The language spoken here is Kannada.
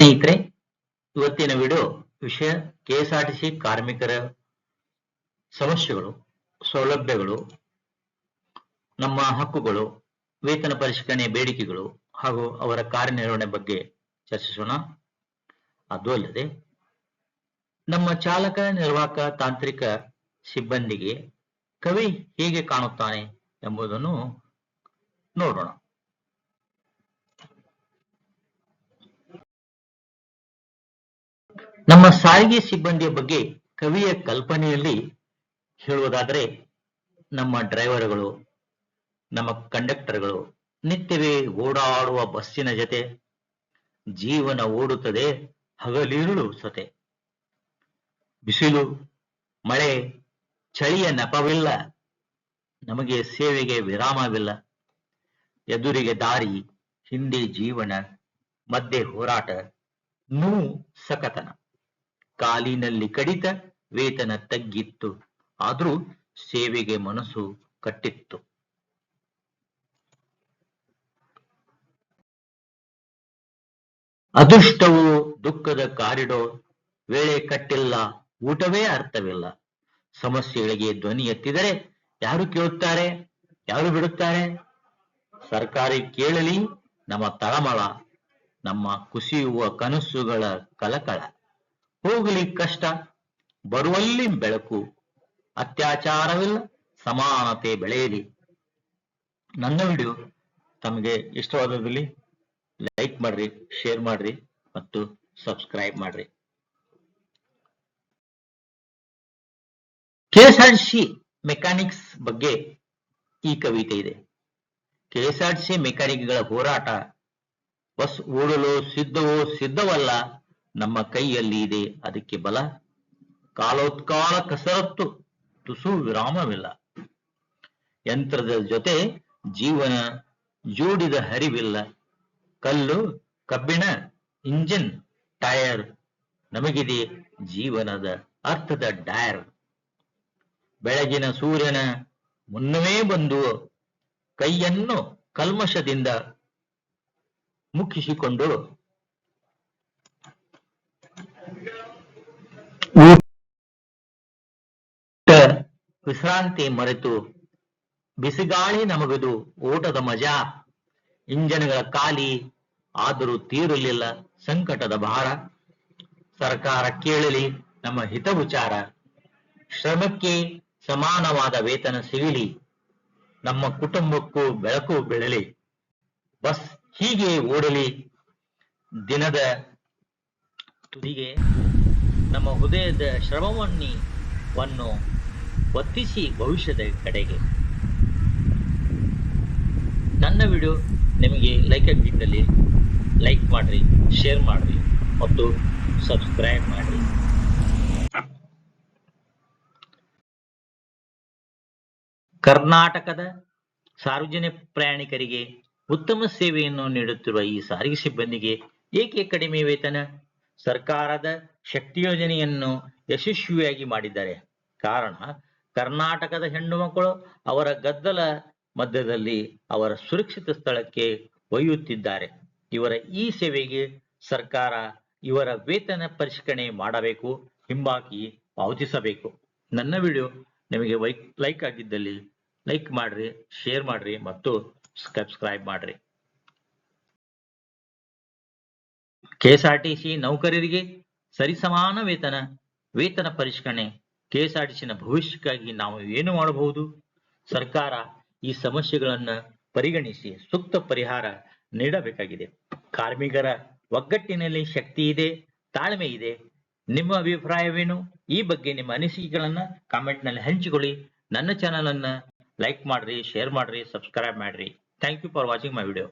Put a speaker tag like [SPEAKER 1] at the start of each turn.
[SPEAKER 1] ಸ್ನೇಹಿತರೆ, ಇವತ್ತಿನ ವಿಡಿಯೋ ವಿಷಯ ಕೆಎಸ್ಆರ್ಟಿಸಿ ಕಾರ್ಮಿಕರ ಸಮಸ್ಯೆಗಳು, ಸೌಲಭ್ಯಗಳು, ನಮ್ಮ ಹಕ್ಕುಗಳು, ವೇತನ ಪರಿಷ್ಕರಣೆ ಬೇಡಿಕೆಗಳು ಹಾಗೂ ಅವರ ಕಾರ್ಯನಿರ್ವಹಣೆ ಬಗ್ಗೆ ಚರ್ಚಿಸೋಣ. ಅದು ಅಲ್ಲದೆ, ನಮ್ಮ ಚಾಲಕ, ನಿರ್ವಾಹಕ, ತಾಂತ್ರಿಕ ಸಿಬ್ಬಂದಿಗೆ ಕವಿ ಹೇಗೆ ಕಾಣುತ್ತಾನೆ ಎಂಬುದನ್ನು ನೋಡೋಣ. ನಮ್ಮ ಸಾರಿಗೆ ಸಿಬ್ಬಂದಿಯ ಬಗ್ಗೆ ಕವಿಯ ಕಲ್ಪನೆಯಲ್ಲಿ ಹೇಳುವುದಾದರೆ ನಮ್ಮ ಡ್ರೈವರ್ಗಳು, ನಮ್ಮ ಕಂಡಕ್ಟರ್ಗಳು ನಿತ್ಯವೇ ಓಡಾಡುವ ಬಸ್ಸಿನ ಜೊತೆ ಜೀವನ ಓಡುತ್ತದೆ, ಹಗಲಿರುಳು ಸೊತೆ. ಬಿಸಿಲು, ಮಳೆ, ಚಳಿಯ ನೆಪವಿಲ್ಲ, ನಮಗೆ ಸೇವೆಗೆ ವಿರಾಮವಿಲ್ಲ. ಎದುರಿಗೆ ದಾರಿ, ಹಿಂದೆ ಜೀವನ, ಮಧ್ಯೆ ಹೋರಾಟ, ನೂ ಸಕತನ. ಕಾಲಿನಲ್ಲಿ ಕಡಿತ ವೇತನ ತಗ್ಗಿತ್ತು. ಆದ್ರೂ ಸೇವೆಗೆ ಮನಸ್ಸು ಕಟ್ಟಿತ್ತು. ಅದೃಷ್ಟವು ದುಃಖದ ಕಾರಿಡೋ ವೇಳೆ ಕಟ್ಟಿಲ್ಲ ಊಟವೇ ಅರ್ಥವಿಲ್ಲ. ಸಮಸ್ಯೆಗಳಿಗೆ ಧ್ವನಿ ಎತ್ತಿದರೆ ಯಾರು ಕೇಳುತ್ತಾರೆ? ಯಾರು ಬಿಡುತ್ತಾರೆ? ಸರ್ಕಾರಿ ಕೇಳಲಿ ನಮ್ಮ ತಳಮಳ, ನಮ್ಮ ಕುಸಿಯುವ ಕನಸುಗಳ ಕಲಕಳ. ಹೋಗಲಿ ಕಷ್ಟ, ಬರುವಲ್ಲಿ ಬೆಳಕು, ಅತ್ಯಾಚಾರವಿಲ್ಲ, ಸಮಾನತೆ ಬೆಳೆಯಲಿ ನನ್ನ ವಿಡಿಯೋ ತಮಗೆ ಇಷ್ಟವಾದಲ್ಲಿ ಲೈಕ್ ಮಾಡ್ರಿ ಶೇರ್ ಮಾಡ್ರಿ ಮತ್ತು ಸಬ್ಸ್ಕ್ರೈಬ್ ಮಾಡ್ರಿ. ಕೆಎಸ್ಆರ್ಟಿಸಿ ಮೆಕ್ಯಾನಿಕ್ಸ್ ಬಗ್ಗೆ ಈ ಕವಿತೆ ಇದೆ. ಕೆಎಸ್ಆರ್ಟಿಸಿ ಮೆಕ್ಯಾನಿಕ್ಗಳ ಹೋರಾಟ, ಬಸ್ ಓಡಲು ಸಿದ್ಧವೋ ಸಿದ್ಧವಲ್ಲ ನಮ್ಮ ಕೈಯಲ್ಲಿ ಇದೆ. ಅದಕ್ಕೆ ಬಲ. ಕಾಲೋತ್ಕಾಲ ಕಸರತ್ತು. ತುಸು ವಿರಾಮವಿಲ್ಲ. ಯಂತ್ರದ ಜೊತೆ ಜೀವನ ಜೋಡಿದ ಹರಿವಿಲ್ಲ. ಕಲ್ಲು, ಕಬ್ಬಿಣ, ಇಂಜಿನ್ ಟೈರ್ ನಮಗಿದೆ ಜೀವನದ ಅರ್ಥದ ಡೈರ್ ಬೆಳಗಿನ ಸೂರ್ಯನ ಮುನ್ನವೇ ಬಂದು ಕೈಯನ್ನು ಕಲ್ಮಶದಿಂದ ಮುಕ್ಕಿಸಿಕೊಂಡು ಊಟ ವಿಶ್ರಾಂತಿ ಮರೆತು ಬಿಸಿಗಾಳಿ ನಮಗದು ಓಟದ ಮಜಾ. ಇಂಜನ್ಗಳ ಖಾಲಿ ಆದರೂ ತೀರಲಿಲ್ಲ ಸಂಕಟದ ಭಾರ. ಸರ್ಕಾರ ಕೇಳಲಿ ನಮ್ಮ ಹಿತ ವಿಚಾರ ಶ್ರಮಕ್ಕೆ ಸಮಾನವಾದ ವೇತನ ಸಿಗಲಿ. ನಮ್ಮ ಕುಟುಂಬಕ್ಕೂ ಬೆಳಕು ಬೆಳಲಿ. ಬಸ್ ಹೀಗೆ ಓಡಲಿ. ದಿನದ ತುದಿಗೆ ನಮ್ಮ ಹೃದಯದ ಶ್ರಮವನ್ನಿ ವನ್ನು ಒತ್ತಿಸಿ ಭವಿಷ್ಯದ ಕಡೆಗೆ. ನನ್ನ ವಿಡಿಯೋ ನಿಮಗೆ ಲೈಕ್ ಆಗಿದ್ದಲ್ಲಿ ಲೈಕ್ ಮಾಡ್ರಿ ಶೇರ್ ಮಾಡ್ರಿ ಮತ್ತು ಸಬ್ಸ್ಕ್ರೈಬ್ ಮಾಡ್ರಿ. ಕರ್ನಾಟಕದ ಸಾರ್ವಜನಿಕ ಪ್ರಯಾಣಿಕರಿಗೆ ಉತ್ತಮ ಸೇವೆಯನ್ನು ನೀಡುತ್ತಿರುವ ಈ ಸಾರಿಗೆ ಸಿಬ್ಬಂದಿಗೆ ಏಕೆ ಕಡಿಮೆ ವೇತನ? ಸರ್ಕಾರದ ಶಕ್ತಿ ಯೋಜನೆಯನ್ನು ಯಶಸ್ವಿಯಾಗಿ ಮಾಡಿದ್ದಾರೆ. ಕಾರಣ, ಕರ್ನಾಟಕದ ಹೆಣ್ಣು ಮಕ್ಕಳು ಅವರ ಗದ್ದಲ ಮಧ್ಯದಲ್ಲಿ ಅವರ ಸುರಕ್ಷಿತ ಸ್ಥಳಕ್ಕೆ ಒಯ್ಯುತ್ತಿದ್ದಾರೆ. ಇವರ ಈ ಸೇವೆಗೆ ಸರ್ಕಾರ ಇವರ ವೇತನ ಪರಿಷ್ಕರಣೆ ಮಾಡಬೇಕು, ಹಿಂಬಾಕಿ ಪಾವತಿಸಬೇಕು. ನನ್ನ ವಿಡಿಯೋ ನಿಮಗೆ ಲೈಕ್ ಆಗಿದ್ದಲ್ಲಿ ಲೈಕ್ ಮಾಡ್ರಿ, ಶೇರ್ ಮಾಡ್ರಿ ಮತ್ತು ಸಬ್ಸ್ಕ್ರೈಬ್ ಮಾಡ್ರಿ. ಕೆಎಸ್ಆರ್ಟಿಸಿ ನೌಕರರಿಗೆ ಸರಿಸಮಾನ ವೇತನ ವೇತನ ಪರಿಷ್ಕರಣೆ ಕೆಎಸ್ಆರ್ಟಿಸಿನ ಭವಿಷ್ಯಕ್ಕಾಗಿ ನಾವು ಏನು ಮಾಡಬಹುದು? ಸರ್ಕಾರ ಈ ಸಮಸ್ಯೆಗಳನ್ನ ಪರಿಗಣಿಸಿ ಸೂಕ್ತ ಪರಿಹಾರ ನೀಡಬೇಕಾಗಿದೆ. ಕಾರ್ಮಿಕರ ಒಗ್ಗಟ್ಟಿನಲ್ಲಿ ಶಕ್ತಿ ಇದೆ, ತಾಳ್ಮೆ ಇದೆ. ನಿಮ್ಮ ಅಭಿಪ್ರಾಯವೇನು? ಈ ಬಗ್ಗೆ ನಿಮ್ಮ ಅನಿಸಿಕೆಗಳನ್ನ ಕಾಮೆಂಟ್ನಲ್ಲಿ ಹಂಚಿಕೊಳ್ಳಿ. ನನ್ನ ಚಾನಲ್ ಅನ್ನ ಲೈಕ್ ಮಾಡ್ರಿ, ಶೇರ್ ಮಾಡ್ರಿ, ಸಬ್ಸ್ಕ್ರೈಬ್ ಮಾಡ್ರಿ. Thank you for watching my video.